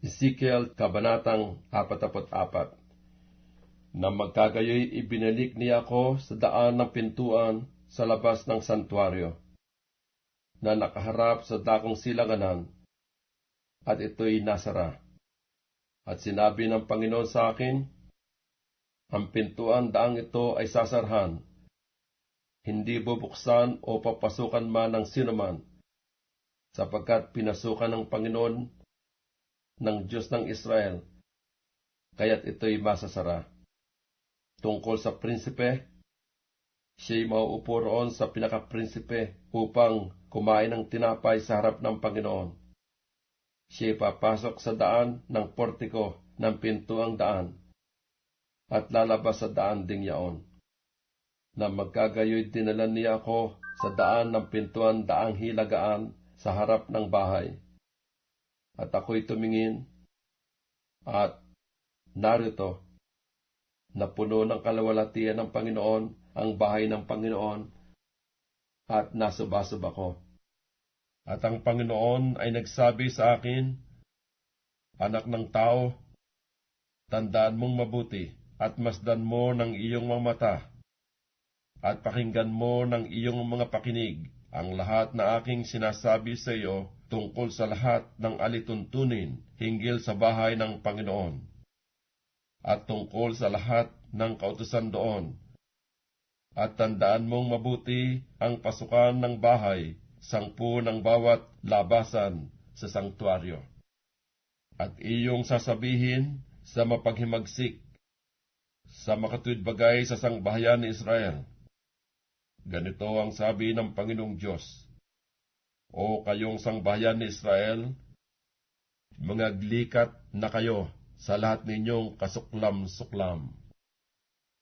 Ezekiel Kabanatang 44 Na magkagayoy ibinalik niya ako sa daan ng pintuan sa labas ng santuario, na nakaharap sa dakong silanganan, at ito'y nasara. At sinabi ng Panginoon sa akin, ang pintuan daang ito ay sasarhan, hindi bubuksan o papasukan man ng sinuman, sapagkat pinasukan ng Panginoon ng Diyos ng Israel, kaya't ito'y masasara. Tungkol sa prinsipe, siya'y mauupo roon sa pinakaprinsipe upang kumain ng tinapay sa harap ng Panginoon. Siya'y papasok sa daan ng portiko ng pintuang daan at lalabas sa daan ding yaon. Na magkagayoy dinala niya ako sa daan ng pintuan daang hilagaan sa harap ng bahay. At ako'y tumingin, at narito, napuno ng kalawalatian ng Panginoon ang bahay ng Panginoon, at nasubasub ako. At ang Panginoon ay nagsabi sa akin, Anak ng tao, tandaan mong mabuti at masdan mo ng iyong mga mata, at pakinggan mo ng iyong mga pakinig ang lahat na aking sinasabi sa iyo tungkol sa lahat ng alituntunin hinggil sa bahay ng Panginoon, at tungkol sa lahat ng kautusan doon. At tandaan mong mabuti ang pasukan ng bahay, sangpu ng bawat labasan sa sangtuaryo. At iyong sasabihin sa mapaghimagsik sa makatuwid bagay sa sangbahayan ni Israel. Ganito ang sabi ng Panginoong Diyos. O kayong sangbahayan ni Israel, mga glikat na kayo sa lahat ninyong kasuklam-suklam.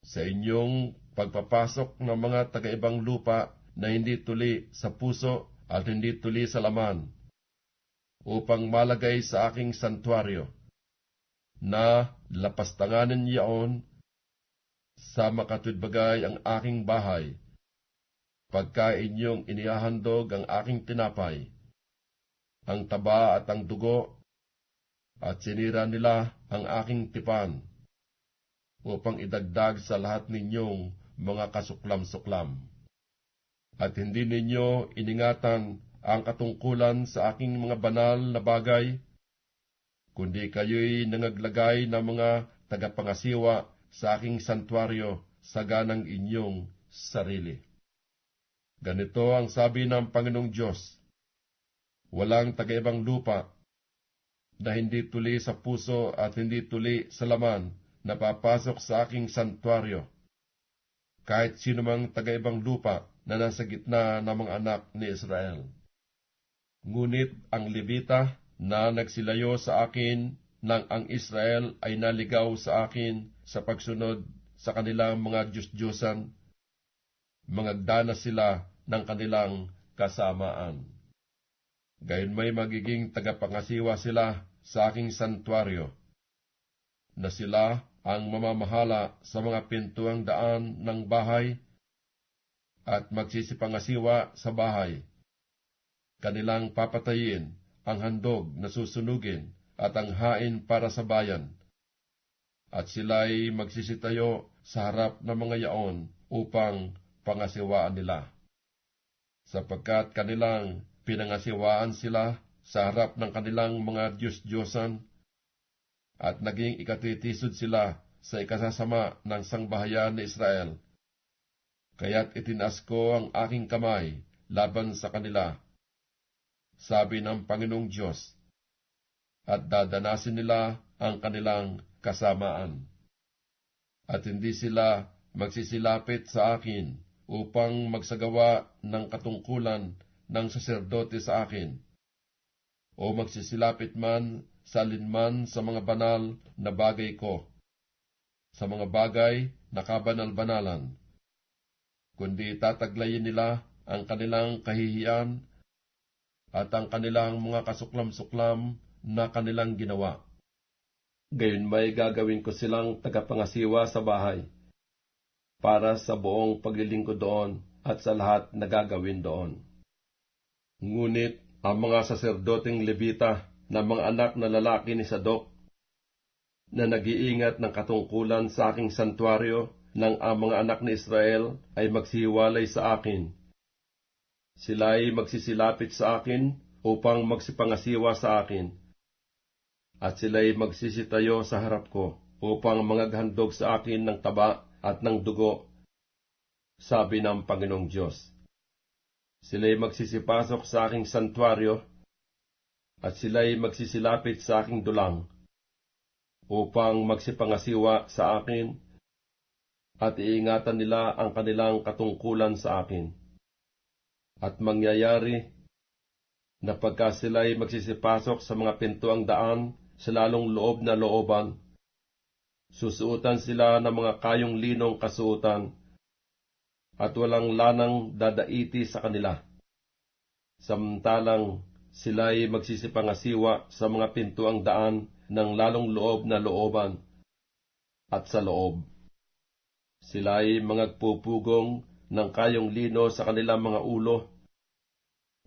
Sa inyong pagpapasok ng mga taga-ibang lupa na hindi tuli sa puso at hindi tuli sa laman, upang malagay sa aking santuaryo, na lapastanganin yaon sa makatudbagay ang aking bahay, pagka inyong inihahandog ang aking tinapay, ang taba at ang dugo, at sinira nila ang aking tipan, upang idagdag sa lahat ninyong mga kasuklam-suklam. At hindi ninyo iningatan ang katungkulan sa aking mga banal na bagay, kundi kayo'y nangaglagay ng mga tagapangasiwa sa aking santuaryo sa ganang inyong sarili. Ganito ang sabi ng Panginoong Diyos, Walang tagaibang lupa na hindi tuli sa puso at hindi tuli sa laman na papasok sa aking santuaryo. Kahit sino mang tagaibang lupa na nasa gitna ng mga anak ni Israel. Ngunit ang Levita na nagsilayo sa akin nang ang Israel ay naligaw sa akin sa pagsunod sa kanilang mga Diyos-Diyosan, mangagdana sila ng kanilang kasamaan. Gayon may magiging tagapangasiwa sila sa aking santuaryo, na sila ang mamamahala sa mga pintuang daan ng bahay at magsisipangasiwa sa bahay. Kanilang papatayin ang handog na susunugin at ang hain para sa bayan. At sila'y magsisitayo sa harap ng mga yaon upang pangasiwaan nila. Sapagkat kanilang pinangasiwaan sila sa harap ng kanilang mga Diyos-Diyosan at naging ikatitisod sila sa ikasasama ng sangbahayan ni Israel. Kaya't itinaas ko ang aking kamay laban sa kanila. Sabi ng Panginoong Diyos, at dadanasin nila ang kanilang kasamaan. At hindi sila magsisilapit sa akin upang magsagawa ng katungkulan ng saserdote sa akin, o magsisilapit man sa linman sa mga banal na bagay ko, sa mga bagay na kabanal-banalan, kundi tataglayin nila ang kanilang kahihiyan at ang kanilang mga kasuklam-suklam na kanilang ginawa. Gayon may gagawin ko silang tagapangasiwa sa bahay para sa buong paglilingkod doon at sa lahat na gagawin doon. Ngunit ang mga saserdoteng Levita ng mga anak na lalaki ni Sadok na nag-iingat ng katungkulan sa aking santuaryo ng ang mga anak ni Israel ay magsihiwalay sa akin. Sila ay magsisilapit sa akin upang magsipangasiwa sa akin. At sila ay magsisitayo sa harap ko upang mangaghandog sa akin ng taba at ng dugo, sabi ng Panginoong Diyos. Sila'y magsisipasok sa aking santuaryo, at sila'y magsisilapit sa aking dulang, upang magsipangasiwa sa akin, at iingatan nila ang kanilang katungkulan sa akin. At mangyayari na pagka sila'y magsisipasok sa mga pintuang daan sa lalong loob na looban, susuotan sila ng mga kayong linong kasuotan, at walang lanang dadaiti sa kanila. Samantalang sila'y magsisipangasiwa sa mga pintuang daan ng lalong loob na looban at sa loob. Sila'y mangagpupugong ng kayong lino sa kanilang mga ulo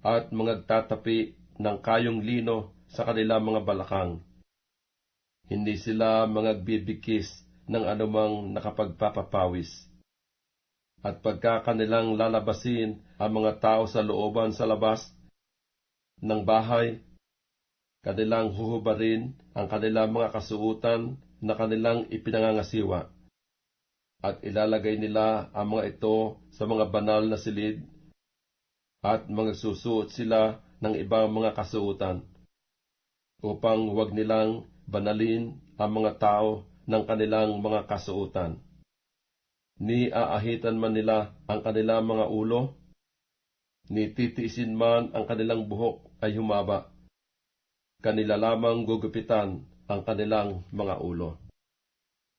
at mangagtatapi ng kayong lino sa kanilang mga balakang. Hindi sila mangagbibikis ng anumang nakapagpapapawis. At pagka kanilang lalabasin ang mga tao sa looban sa labas ng bahay, kanilang huhubarin ang kanilang mga kasuutan na kanilang ipinangangasiwa. At ilalagay nila ang mga ito sa mga banal na silid, at magsusuot sila ng ibang mga kasuutan, upang huwag nilang banalin ang mga tao ng kanilang mga kasuutan. Ni aahitan man nila ang kanilang mga ulo, ni titiisin man ang kanilang buhok ay humaba. Kanila lamang gugupitan ang kanilang mga ulo.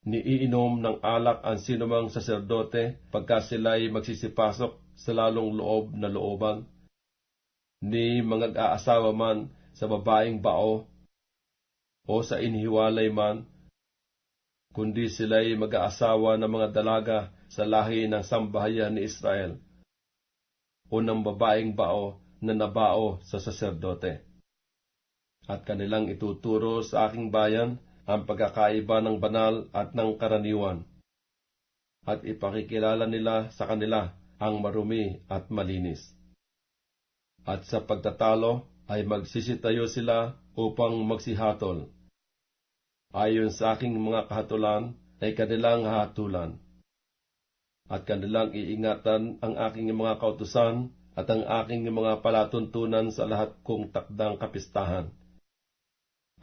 Niiinom ng alak ang sinumang saserdote pagka sila'y magsisipasok sa lalong loob na looban. Ni mangag-aasawa man sa babaeng bao o sa inhiwalay man, kundi sila'y mag-aasawa ng mga dalaga sa lahi ng sambahayan ni Israel o ng babaeng bao na nabao sa saserdote. At kanilang ituturo sa aking bayan ang pagkakaiba ng banal at ng karaniwan, at ipakikilala nila sa kanila ang marumi at malinis. At sa pagtatalo ay magsisitayo sila upang magsihatol. Ayon sa aking mga kahatulan ay kanilang hatulan. At kanilang iingatan ang aking mga kautusan at ang aking mga palatuntunan sa lahat kong takdang kapistahan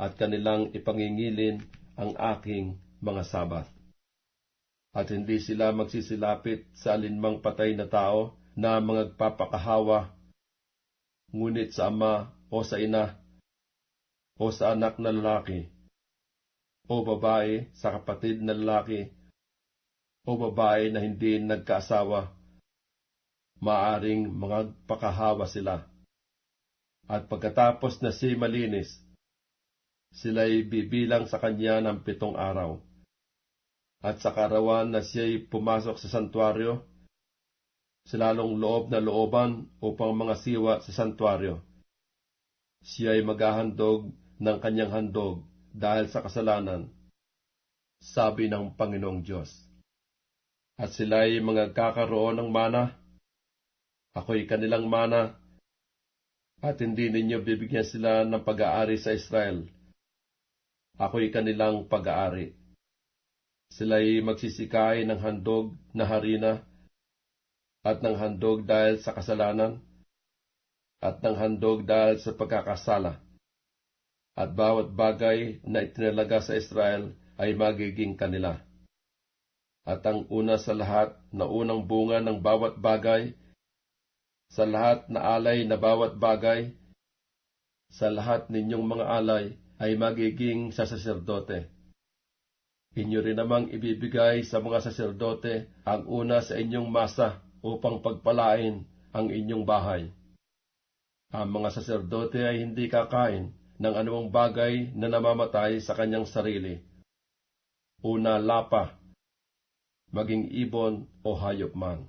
at kanilang ipangingilin ang aking mga sabat. At hindi sila magsisilapit sa alinmang patay na tao na magpapakahawa, ngunit sa ama o sa ina, o sa anak na lalaki, o babae sa kapatid na lalaki, o babae na hindi nagkaasawa, maaring magpakahawa sila. At pagkatapos na si malinis, sila'y bibilang sa kanya ng pitong araw. At sa karawan na siya'y pumasok sa santuario, silalong loob na looban upang mga siwa sa santuario. Siya'y maghahandog ng kanyang handog dahil sa kasalanan, sabi ng Panginoong Diyos. At sila'y magkakaroon ng mana, ako'y kanilang mana, at hindi ninyo bibigyan sila ng pag-aari sa Israel ako'y kanilang pag-aari. Sila'y magsisikain ng handog na harina, at ng handog dahil sa kasalanan, at ng handog dahil sa pagkakasala. At bawat bagay na itinalaga sa Israel ay magiging kanila. At ang una sa lahat na unang bunga ng bawat bagay, sa lahat na alay na bawat bagay, sa lahat ninyong mga alay, ay magiging sa saserdote. Inyo rin namang ibibigay sa mga saserdote ang una sa inyong masa upang pagpalain ang inyong bahay. Ang mga saserdote ay hindi kakain ng anumang bagay na namamatay sa kanyang sarili. Una lapa, maging ibon o hayop man.